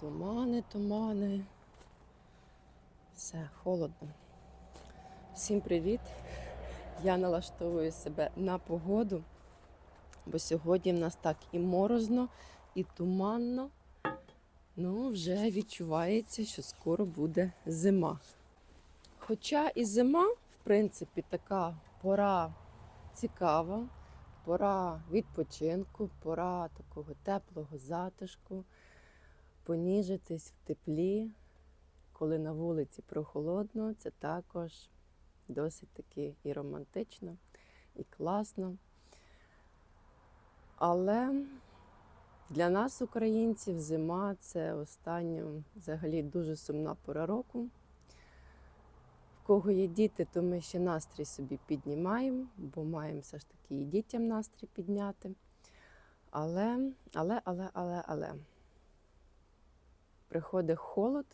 Тумани, тумани. Все, холодно. Всім привіт! Я налаштовую себе на погоду, бо сьогодні в нас так і морозно, і туманно. Ну, вже відчувається, що скоро буде зима. Хоча і зима, в принципі, така пора цікава, пора відпочинку, пора такого теплого затишку, поніжитись в теплі, коли на вулиці прохолодно, це також досить таки і романтично, і класно. Але для нас, українців, зима це остання взагалі дуже сумна пора року. В кого є діти, то ми ще настрій собі піднімаємо, бо маємо все ж таки і дітям настрій підняти. Але, але, але, але, але приходить холод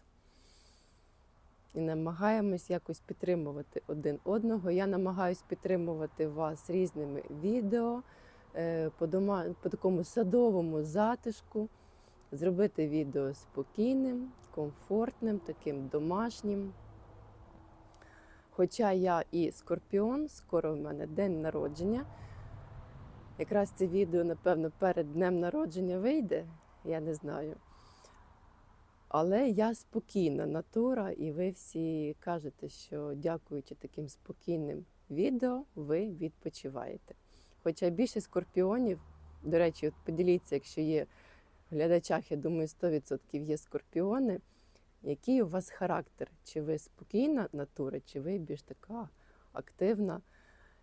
і намагаємось якось підтримувати один одного. Я намагаюсь підтримувати вас різними відео е, по, дома, по такому садовому затишку, зробити відео спокійним, комфортним, таким домашнім. Хоча я і скорпіон, скоро в мене день народження. Якраз це відео, напевно, перед днем народження вийде, я не знаю. Але я спокійна натура, і ви всі кажете, що дякуючи таким спокійним відео, ви відпочиваєте. Хоча більше скорпіонів, до речі, от поділіться, якщо є в глядачах, я думаю, 100% є скорпіони. Який у вас характер? Чи ви спокійна натура, чи ви більш така активна,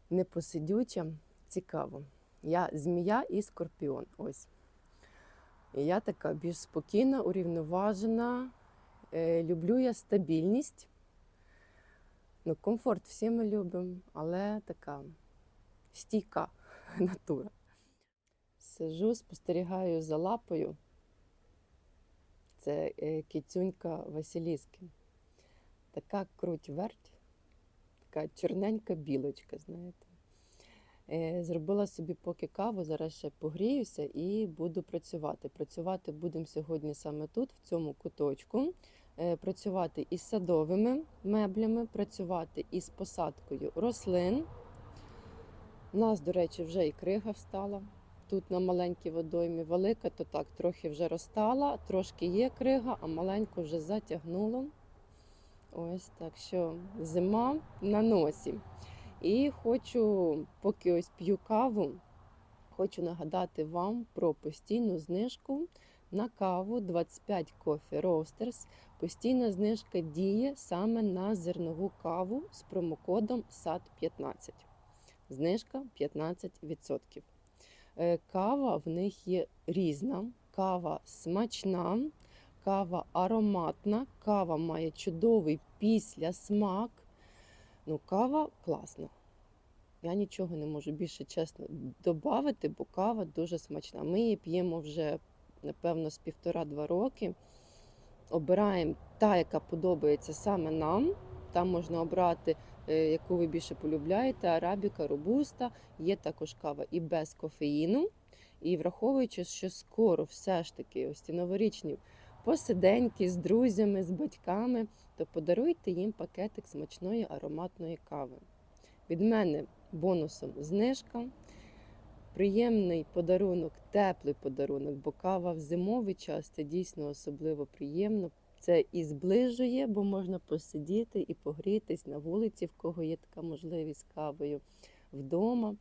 непосидюча? Цікаво. Я змія і скорпіон. Ось. І я така більш спокійна, урівноважена. Е, люблю я стабільність. Ну, комфорт всі ми любимо, але така стійка натура. Сижу, спостерігаю за лапою. Це е, кицюнька Василіски. Така круть верть, така чорненька білочка, знаєте. Е, Зробила собі поки каву, зараз ще погріюся і буду працювати. Працювати будемо сьогодні саме тут, в цьому куточку. Е, Працювати із садовими меблями, працювати із посадкою рослин. У нас, до речі, вже і крига встала. Тут на маленькій водоймі велика, то так трохи вже розтала, трошки є крига, а маленьку вже затягнуло. Ось так що зима на носі. І хочу, поки ось п'ю каву, хочу нагадати вам про постійну знижку на каву 25 Coffee Roasters. Постійна знижка діє саме на зернову каву з промокодом SAT15. Знижка 15%. Е, Кава в них є різна, кава смачна, кава ароматна, кава має чудовий післясмак. Ну, кава класна. Я нічого не можу більше чесно додати, бо кава дуже смачна. Ми її п'ємо вже, напевно, з півтора-два роки. Обираємо та, яка подобається саме нам. Там можна обрати, е, яку ви більше полюбляєте, арабіка, робуста. Є також кава і без кофеїну. І враховуючи, що скоро все ж таки ось ці новорічні посиденьки з друзями, з батьками, то подаруйте їм пакетик смачної ароматної кави. Від мене бонусом знижка. Приємний подарунок, теплий подарунок, бо кава в зимовий час це дійсно особливо приємно. Це і зближує, бо можна посидіти і погрітись на вулиці, в кого є така можливість кавою вдома,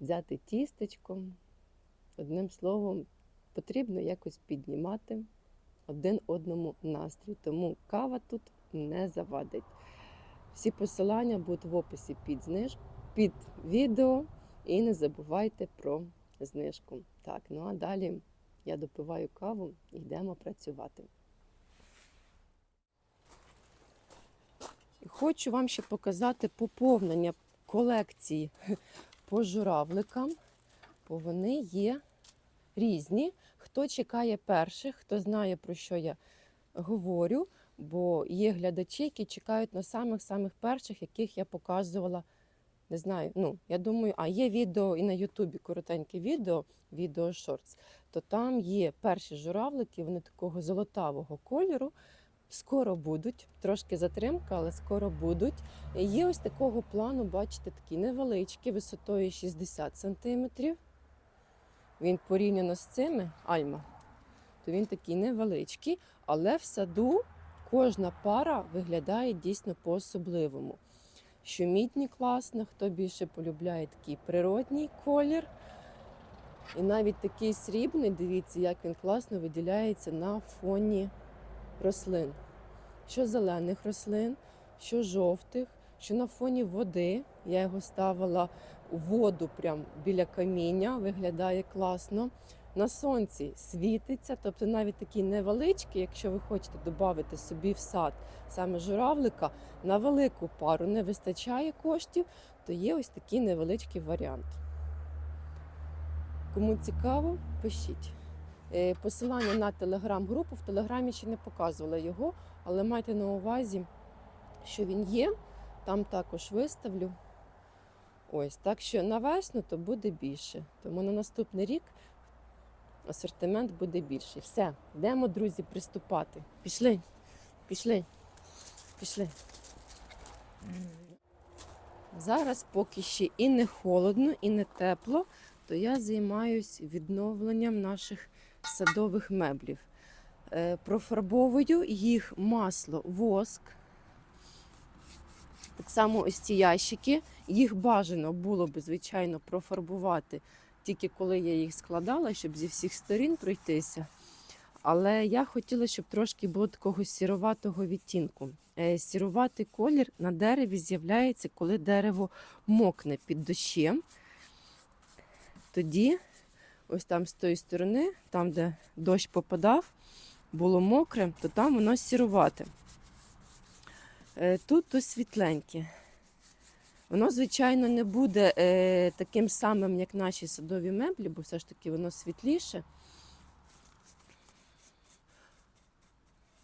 взяти тістечко. Одним словом, потрібно якось піднімати один одному настрій. Тому кава тут не завадить. Всі посилання будуть в описі під знижку, під відео. І не забувайте про знижку. Так, ну а далі я допиваю каву і йдемо працювати. Хочу вам ще показати поповнення колекції по журавликам, бо вони є різні. Хто чекає перших, хто знає, про що я говорю, бо є глядачі, які чекають на самих-самих перших, яких я показувала Не знаю. Ну, я думаю, а є відео і на Ютубі коротеньке відео, відео шортс, то там є перші журавлики, вони такого золотавого кольору. Скоро будуть, трошки затримка, але скоро будуть. Є ось такого плану, бачите, такі невеличкі, висотою 60 см. Він порівняно з цими альма, то він такий невеличкий, але в саду кожна пара виглядає дійсно по-особливому. Що мідні класно, хто більше полюбляє такий природній колір. І навіть такий срібний, дивіться, як він класно виділяється на фоні рослин. Що зелених рослин, що жовтих, що на фоні води. Я його ставила воду прямо біля каміння, виглядає класно. На сонці світиться, тобто навіть такий невеличкий, якщо ви хочете додати собі в сад саме журавлика, на велику пару не вистачає коштів, то є ось такий невеличкий варіант. Кому цікаво, пишіть. Е, Посилання на телеграм-групу в телеграмі ще не показувала його, але майте на увазі, що він є. Там також виставлю. Ось, так що на весну то буде більше. Тому на наступний рік асортимент буде більший. Все, йдемо, друзі, приступати. Пішли, пішли, пішли. Зараз, поки ще і не холодно, і не тепло, то я займаюсь відновленням наших садових меблів. Е, Профарбовую їх масло, воск. Так само ось ці ящики. Їх бажано було б, звичайно, профарбувати тільки коли я їх складала, щоб зі всіх сторін пройтися. Але я хотіла, щоб трошки було такого сіроватого відтінку. Е, Сіруватий колір на дереві з'являється, коли дерево мокне під дощем. Тоді, ось там з тої сторони, там, де дощ попадав, було мокре, то там воно сірувате. Е, Тут то світленьке. Воно, звичайно, не буде е, таким самим, як наші садові меблі, бо все ж таки воно світліше.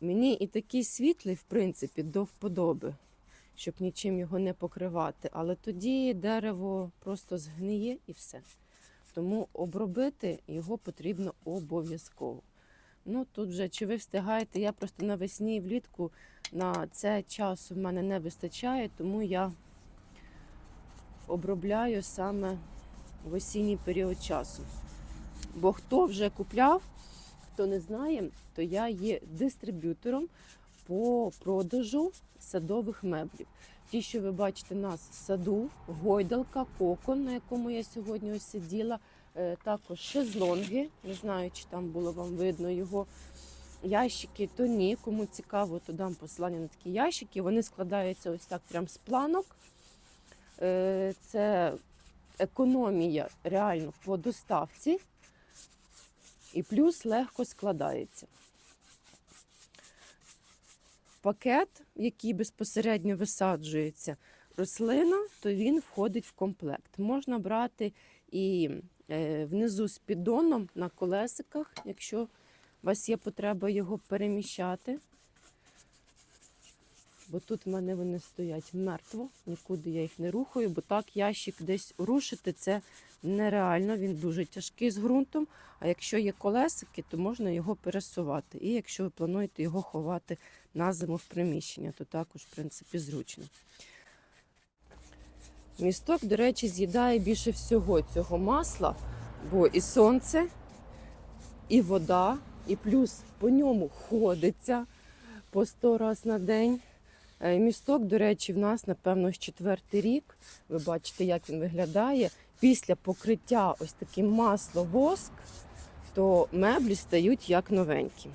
Мені і такий світлий, в принципі, до вподоби, щоб нічим його не покривати. Але тоді дерево просто згниє і все. Тому обробити його потрібно обов'язково. Ну, тут вже чи ви встигаєте, я просто навесні і влітку на це часу в мене не вистачає, тому я обробляю саме в осінній період часу. Бо хто вже купляв, хто не знає, то я є дистриб'ютором по продажу садових меблів. Ті, що ви бачите нас в саду, гойдалка, кокон, на якому я сьогодні ось сиділа, е, також шезлонги, не знаю, чи там було вам видно його. Ящики, то ні, кому цікаво, то дам посилання на такі ящики. Вони складаються ось так прям з планок. Е, Це економія реально по доставці і плюс легко складається. Пакет, який безпосередньо висаджується рослина, то він входить в комплект. Можна брати і е, внизу з піддоном на колесиках, якщо у вас є потреба його переміщати. Бо тут в мене вони стоять мертво, нікуди я їх не рухаю, бо так ящик десь рушити це нереально, він дуже тяжкий з ґрунтом. А якщо є колесики, то можна його пересувати. І якщо ви плануєте його ховати на зиму в приміщення, то також, в принципі, зручно. Місток, до речі, з'їдає більше всього цього масла, бо і сонце, і вода, і плюс по ньому ходиться по 100 разів на день. Е, Місток, до речі, в нас, напевно, четвертий рік. Ви бачите, як він виглядає. Після покриття ось таким масло-воск, то меблі стають як новенькі.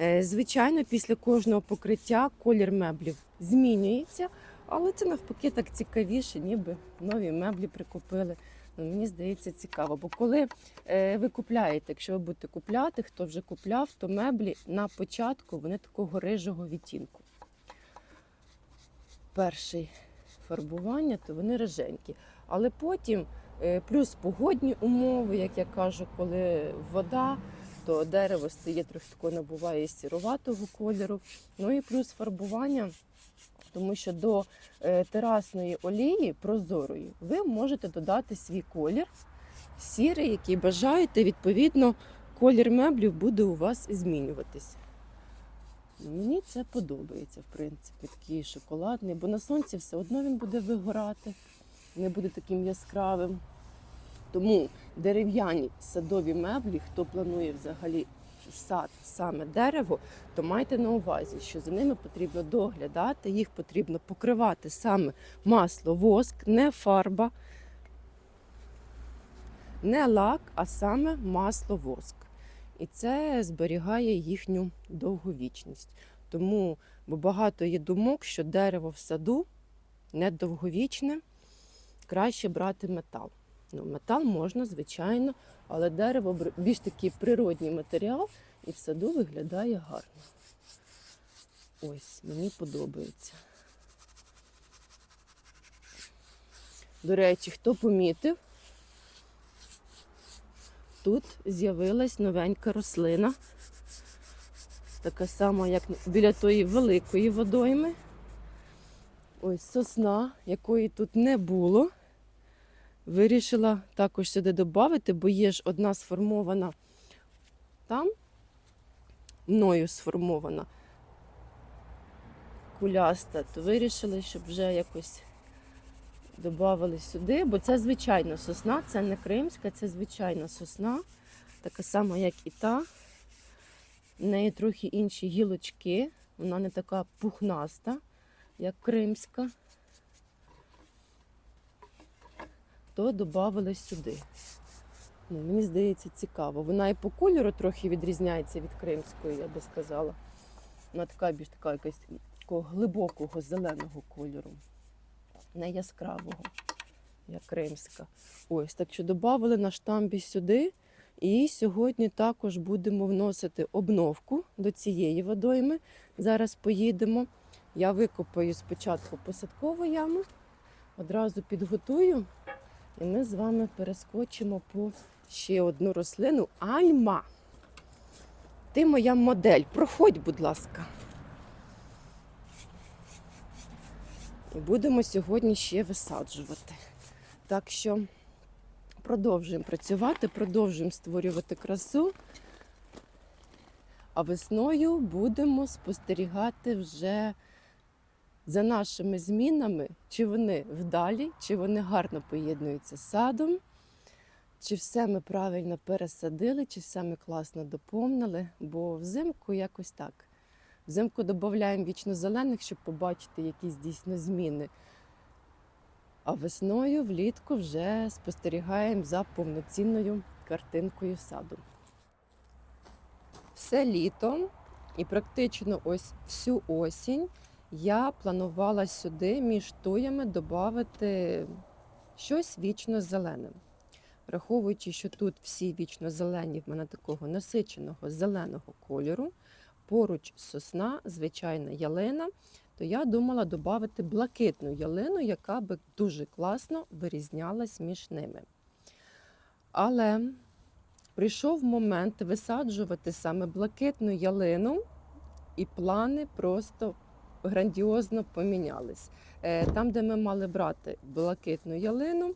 Е, Звичайно, після кожного покриття колір меблів змінюється, але це навпаки так цікавіше, ніби нові меблі прикупили. Ну, мені здається, цікаво. Бо коли е, ви купляєте, якщо ви будете купляти, хто вже купляв, то меблі на початку вони такого рижого відтінку. Перший фарбування, то вони риженькі. Але потім, е, плюс погодні умови, як я кажу, коли вода, то дерево стає трохи тако набуває сіруватого кольору. Ну і плюс фарбування тому що до е, терасної олії прозорої ви можете додати свій колір, сірий, який бажаєте. Відповідно, колір меблів буде у вас змінюватися. Мені це подобається, в принципі, такий шоколадний, бо на сонці все одно він буде вигорати, не буде таким яскравим. Тому дерев'яні садові меблі, хто планує взагалі сад саме дерево, то майте на увазі, що за ними потрібно доглядати, їх потрібно покривати саме масло, воск, не фарба, не лак, а саме масло воск. І це зберігає їхню довговічність. Тому бо багато є думок, що дерево в саду недовговічне, краще брати метал. Ну, метал можна, звичайно, але дерево більш такий природній матеріал і в саду виглядає гарно. Ось, мені подобається. До речі, хто помітив, тут з'явилась новенька рослина. Така сама, як біля тої великої водойми. Ось сосна, якої тут не було. Вирішила також сюди додати, бо є ж одна сформована там, мною сформована куляста, то вирішили, щоб вже якось додали сюди, бо це звичайна сосна, це не кримська, це звичайна сосна, така сама, як і та. В неї трохи інші гілочки, вона не така пухнаста, як кримська. то додали сюди. Ну, мені здається, цікаво. Вона і по кольору трохи відрізняється від кримської, я би сказала. Вона така більш така якась такого глибокого зеленого кольору, не яскравого, як кримська. Ось, так що додали на штамбі сюди. І сьогодні також будемо вносити обновку до цієї водойми. Зараз поїдемо. Я викопаю спочатку посадкову яму, одразу підготую. І ми з вами перескочимо по ще одну рослину. Альма. Ти моя модель. Проходь, будь ласка. Будемо сьогодні ще висаджувати. Так що продовжуємо працювати, продовжуємо створювати красу. А весною будемо спостерігати вже за нашими змінами, чи вони вдалі, чи вони гарно поєднуються з садом, чи все ми правильно пересадили, чи все ми класно доповнили. Бо взимку якось так. Взимку додаємо вічно зелених, щоб побачити якісь дійсно зміни. А весною влітку вже спостерігаємо за повноцінною картинкою саду. Все літо і практично ось всю осінь я планувала сюди між туями додати щось вічно зелене. Враховуючи, що тут всі вічно зелені в мене такого насиченого зеленого кольору, поруч сосна, звичайна ялина, то я думала додати блакитну ялину, яка би дуже класно вирізнялась між ними. Але прийшов момент висаджувати саме блакитну ялину, і плани просто грандіозно помінялись. Е, Там, де ми мали брати блакитну ялину,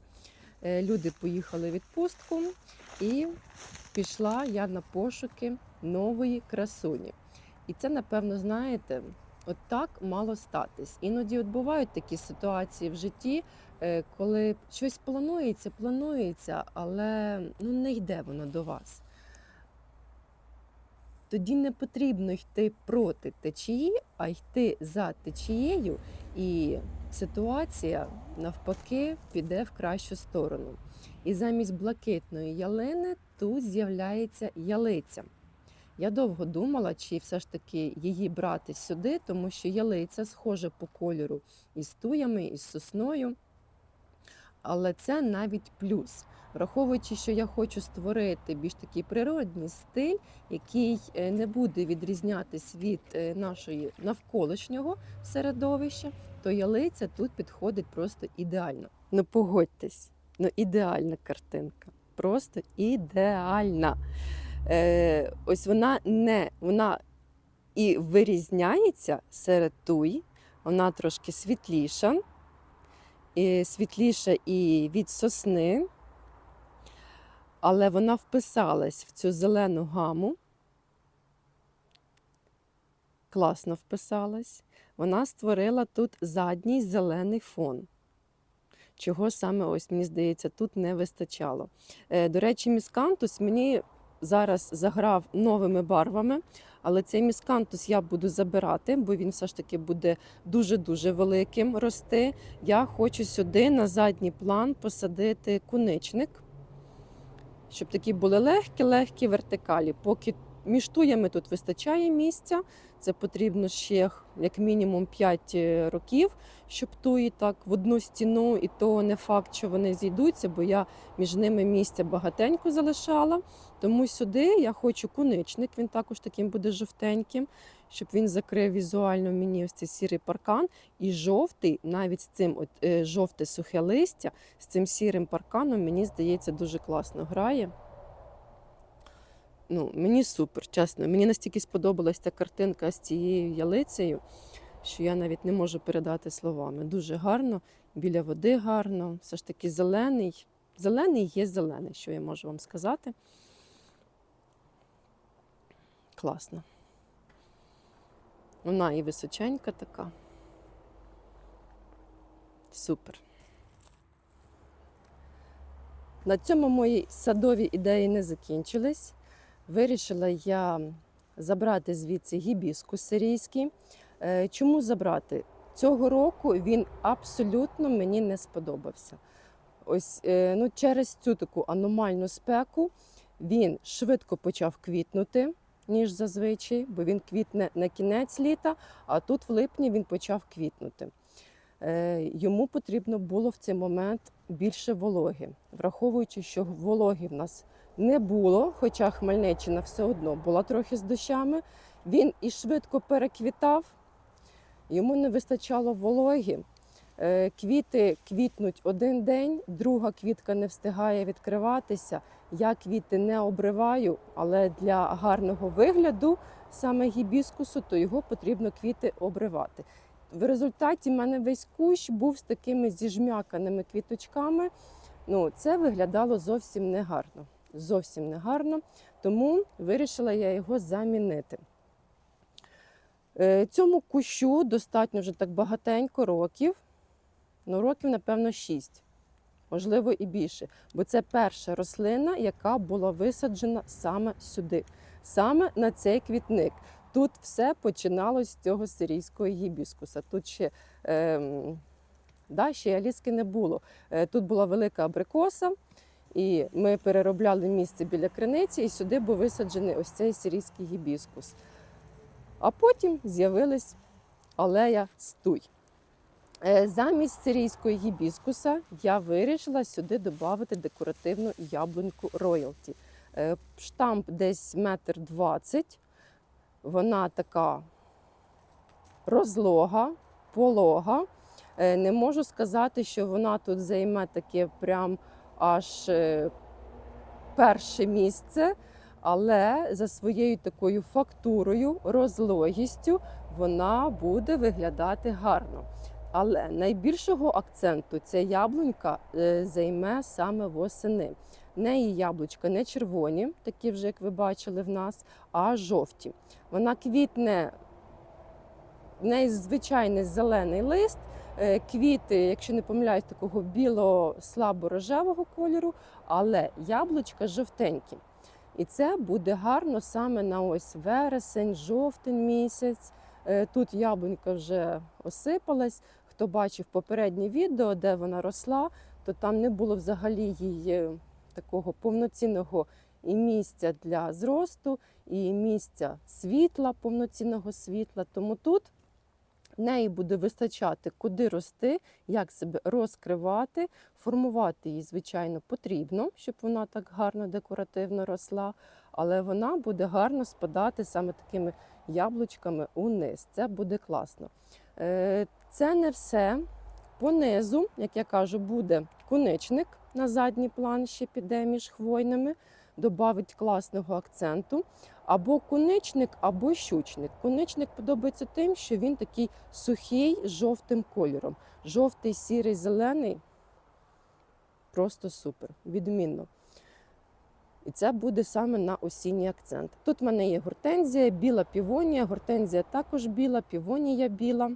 е, люди поїхали в відпустку, і пішла я на пошуки нової красуні. І це, напевно, знаєте, от так мало статись. Іноді от бувають такі ситуації в житті, е, коли щось планується, планується, але ну, не йде воно до вас. Тоді не потрібно йти проти течії, а йти за течією, і ситуація навпаки піде в кращу сторону. І замість блакитної ялини тут з'являється ялиця. Я довго думала, чи все ж таки її брати сюди, тому що ялиця схожа по кольору із туями, із сосною. Але це навіть плюс. Враховуючи, що я хочу створити більш такий природний стиль, який е, не буде відрізнятись від е, нашої навколишнього середовища, то ялиця тут підходить просто ідеально. Ну погодьтесь, ну ідеальна картинка. Просто ідеальна. Е, Ось вона не вона і вирізняється серед туй, Вона трошки світліша, і світліша і від сосни, але вона вписалась в цю зелену гаму. Класно вписалась. Вона створила тут задній зелений фон. Чого саме, ось, мені здається, тут не вистачало. Е, До речі, міскантус мені зараз заграв новими барвами, але цей міскантус я буду забирати, бо він все ж таки буде дуже-дуже великим рости. Я хочу сюди на задній план посадити куничник, щоб такі були легкі-легкі вертикалі. Поки між туями тут вистачає місця, це потрібно ще як мінімум 5 років, щоб туї так в одну стіну, і то не факт, що вони зійдуться, бо я між ними місця багатенько залишала. Тому сюди я хочу куничник, він також таким буде жовтеньким, щоб він закрив візуально мені ось цей сірий паркан. І жовтий, навіть з цим от, е, жовте сухе листя, з цим сірим парканом, мені здається, дуже класно грає. Ну, мені супер, чесно. Мені настільки сподобалась ця картинка з цією ялицею, що я навіть не можу передати словами. Дуже гарно, біля води гарно, все ж таки зелений. Зелений є зелений, що я можу вам сказати. Класно. Вона і височенька така. Супер. На цьому мої садові ідеї не закінчились. Вирішила я забрати звідси гібіскус сирійський. Е, Чому забрати? Цього року він абсолютно мені не сподобався. Ось е, ну, через цю таку аномальну спеку він швидко почав квітнути, ніж зазвичай, бо він квітне на кінець літа, а тут в липні він почав квітнути. Е, Йому потрібно було в цей момент більше вологи, враховуючи, що вологи в нас не було, хоча Хмельниччина все одно була трохи з дощами. Він і швидко переквітав, йому не вистачало вологи. Е, Квіти квітнуть один день, друга квітка не встигає відкриватися. Я квіти не обриваю, але для гарного вигляду саме гібіскусу, то його потрібно квіти обривати. В результаті в мене весь кущ був з такими зіжмяканими квіточками. Ну, це виглядало зовсім негарно. Зовсім негарно, тому вирішила я його замінити. Е, Цьому кущу достатньо вже так багатенько років. Ну, років, напевно, 6, можливо, і більше. Бо це перша рослина, яка була висаджена саме сюди, саме на цей квітник. Тут все починалось з цього сирійського гібіскуса. Тут ще, е, да, ще аліски не було. Е, тут була велика абрикоса, і ми переробляли місце біля криниці, і сюди був висаджений ось цей сирійський гібіскус. А потім з'явилась алея стуй. Е, Замість сирійської гібіскуса я вирішила сюди додати декоративну яблуньку роялті. Е, Штамп десь метр двадцять. Вона така розлога, полога. Е, Не можу сказати, що вона тут займе таке прям аж е, перше місце, але за своєю такою фактурою, розлогістю вона буде виглядати гарно. Але найбільшого акценту ця яблунька е, займе саме восени. Неї яблучка не червоні, такі вже, як ви бачили в нас, а жовті. Вона квітне, в неї звичайний зелений лист, квіти, якщо не помиляюсь, такого біло-слабо-рожевого кольору, але яблучка жовтенькі. І це буде гарно саме на ось вересень, жовтень місяць. Е, Тут яблунька вже осипалась. Хто бачив попереднє відео, де вона росла, то там не було взагалі її такого повноцінного і місця для зросту, і місця світла, повноцінного світла. Тому тут неї буде вистачати, куди рости, як себе розкривати, формувати її, звичайно, потрібно, щоб вона так гарно декоративно росла, але вона буде гарно спадати саме такими яблучками униз. Це буде класно. Е, Це не все. Понизу, як я кажу, буде куничник на задній план, ще піде між хвойними. Додавить класного акценту. Або куничник, або щучник. Куничник подобається тим, що він такий сухий з жовтим кольором. Жовтий, сірий, зелений. Просто супер, відмінно. І це буде саме на осінній акцент. Тут в мене є гортензія, біла півонія, гортензія також біла, півонія біла.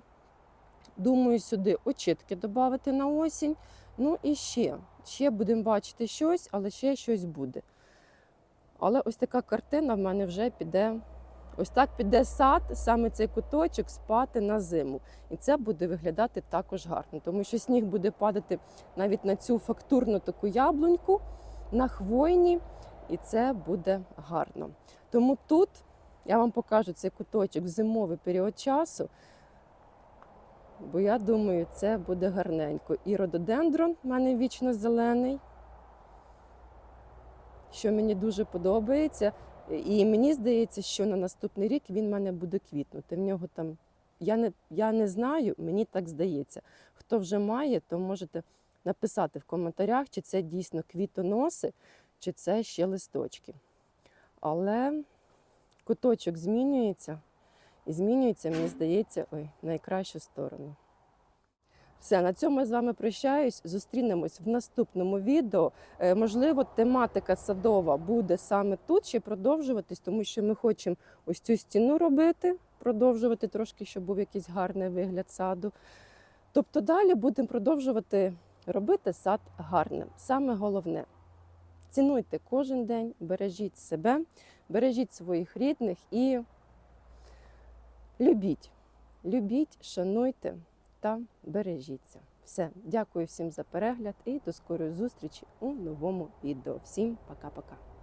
Думаю, сюди очітки додати на осінь. Ну і ще. Ще будемо бачити щось, але ще щось буде. Але ось така картина в мене вже піде. Ось так піде сад, саме цей куточок спати на зиму. І це буде виглядати також гарно, тому що сніг буде падати навіть на цю фактурну таку яблуньку, на хвойні, і це буде гарно. Тому тут я вам покажу цей куточок в зимовий період часу, бо я думаю, це буде гарненько. І рододендрон в мене вічно зелений, що мені дуже подобається. І мені здається, що на наступний рік він в мене буде квітнути. В нього там я не, я не знаю, мені так здається. Хто вже має, то можете написати в коментарях, чи це дійсно квітоноси, чи це ще листочки. Але куточок змінюється, і змінюється, мені здається, ой, найкращу сторону. Все, на цьому я з вами прощаюсь. Зустрінемось в наступному відео. Е, Можливо, тематика садова буде саме тут ще продовжуватись, тому що ми хочемо ось цю стіну робити, продовжувати трошки, щоб був якийсь гарний вигляд саду. Тобто далі будемо продовжувати робити сад гарним. Саме головне цінуйте кожен день, бережіть себе, бережіть своїх рідних і любіть. Любіть, шануйте та бережіться. Все, дякую всім за перегляд і до скорої зустрічі у новому відео. Всім пока-пока.